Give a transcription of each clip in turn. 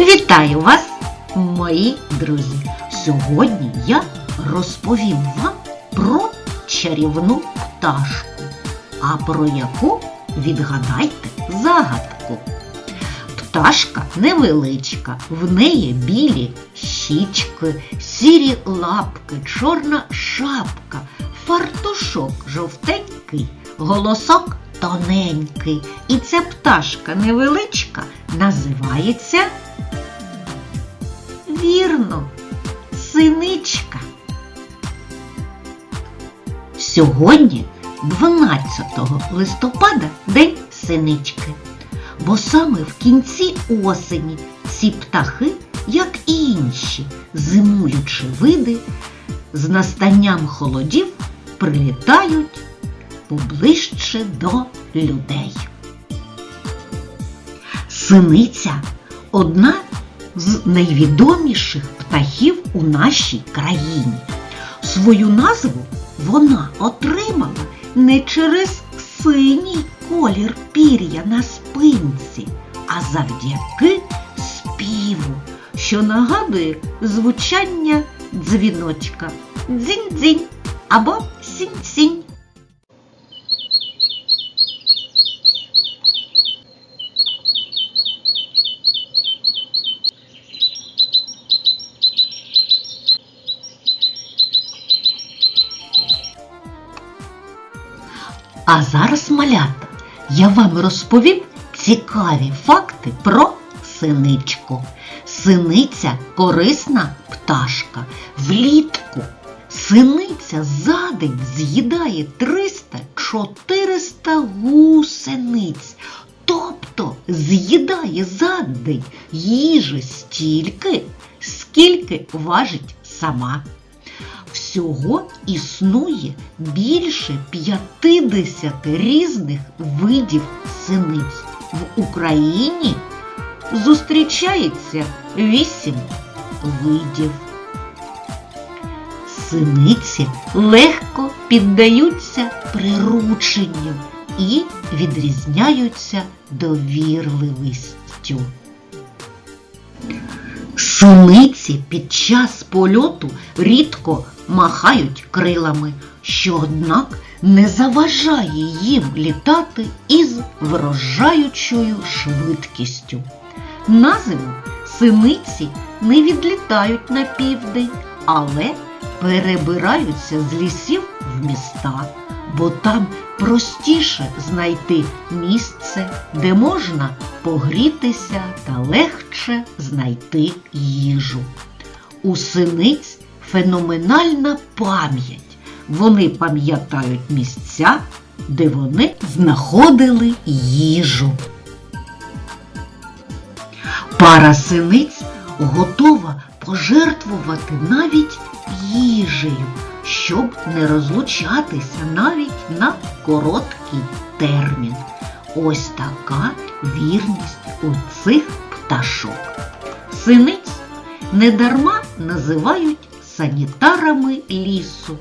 Вітаю вас, мої друзі! Сьогодні я розповім вам про чарівну пташку. А про яку відгадайте загадку. Пташка невеличка, в неї білі щічки, сірі лапки, чорна шапка, фартушок жовтенький, голосок тоненький. І ця пташка невеличка називається вірно, синичка. Сьогодні, 12 листопада, день синички. Бо саме в кінці осені ці птахи, як і інші зимуючі види, з настанням холодів прилітають поближче до людей. Синиця одна з найвідоміших птахів у нашій країні. Свою назву вона отримала не через синій колір пір'я на спинці, а завдяки співу, що нагадує звучання дзвіночка дзінь-дзінь або сінь-сінь. А зараз, малята, я вам розповім цікаві факти про синичку. Синиця корисна пташка. Влітку синиця за день з'їдає 300-400 гусениць. Тобто з'їдає за день їжі стільки, скільки важить сама. Всього існує більше 50 різних видів синиць. В Україні зустрічається 8 видів. Синиці легко піддаються прирученню і відрізняються довірливістю. Синиці під час польоту рідко махають крилами, що однак не заважає їм літати із вражаючою швидкістю. На зиму синиці не відлітають на південь, але перебираються з лісів в міста, бо там простіше знайти місце, де можна погрітися та легше знайти їжу. У синиць феноменальна пам'ять. Вони пам'ятають місця, де вони знаходили їжу. Пара синиць готова пожертвувати навіть їжею, щоб не розлучатися навіть на короткий термін. Ось така вірність у цих пташок. Синиць недарма називають санітарами лісу.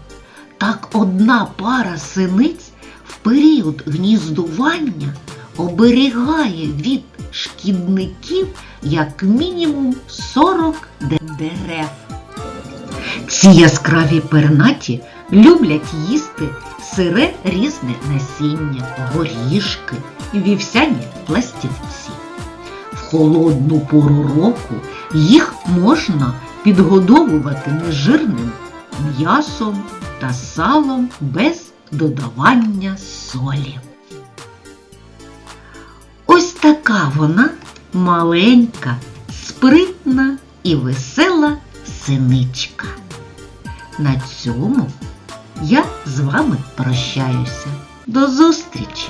Так одна пара синиць в період гніздування оберігає від шкідників як мінімум 40 дерев. Ці яскраві пернаті люблять їсти сире різне насіння, горішки, вівсяні пластівці. В холодну пору року їх можна підгодовувати нежирним м'ясом та салом без додавання солі. Ось така вона маленька, спритна і весела синичка. На цьому я з вами прощаюся. До зустрічі!